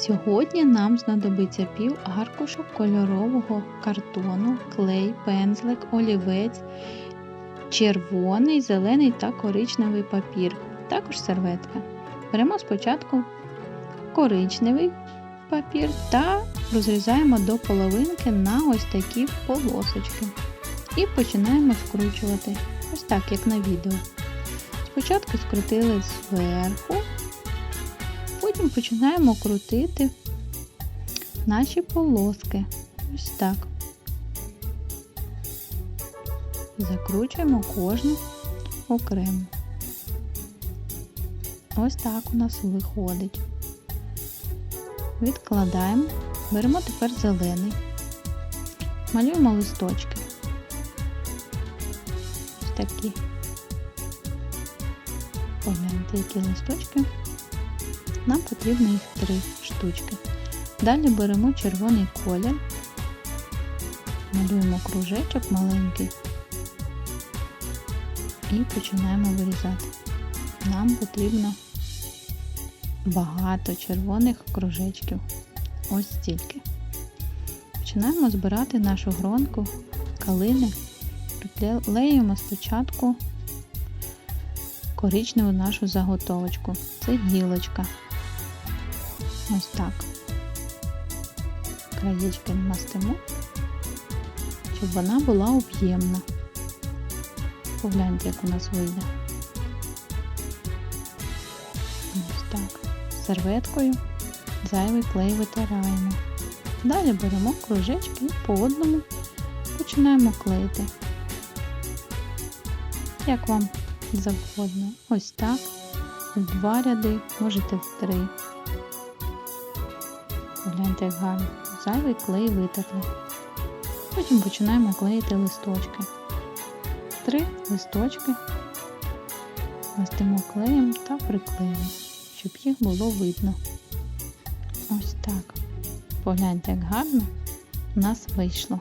Сьогодні нам знадобиться пів аркушу кольорового картону, клей, пензлик, олівець, червоний, зелений та коричневий папір, також серветка. Беремо спочатку коричневий папір та розрізаємо до половинки на ось такі полосочки. І починаємо скручувати, ось так, як на відео. Спочатку скрутили зверху, потім починаємо крутити наші полоски. Ось так. Закручуємо кожну окремо. Ось так у нас виходить. Відкладаємо, беремо тепер зелений, малюємо листочки. Ось такі. Погляньте, які листочки. Нам потрібно їх три штучки. Далі беремо червоний колір, малюємо кружечок маленький і починаємо вирізати. Нам потрібно багато червоних кружечків. Ось стільки. Починаємо збирати нашу гронку калини, приклеюємо спочатку коричневу нашу заготовочку. Це гілочка. Ось так. Краєчки мастимо, щоб вона була об'ємна. Погляньте, як у нас вийде. Ось так. Серветкою зайвий клей витираємо. Далі беремо кружечки і по одному починаємо клеїти. Як вам завгодно. Ось так. В два ряди, можете в три. Погляньте, як гарно. Зайвий клей витерли. Потім починаємо клеїти листочки. Три листочки мастимо клеєм та приклеїмо, щоб їх було видно. Ось так. Погляньте, як гарно у нас вийшло.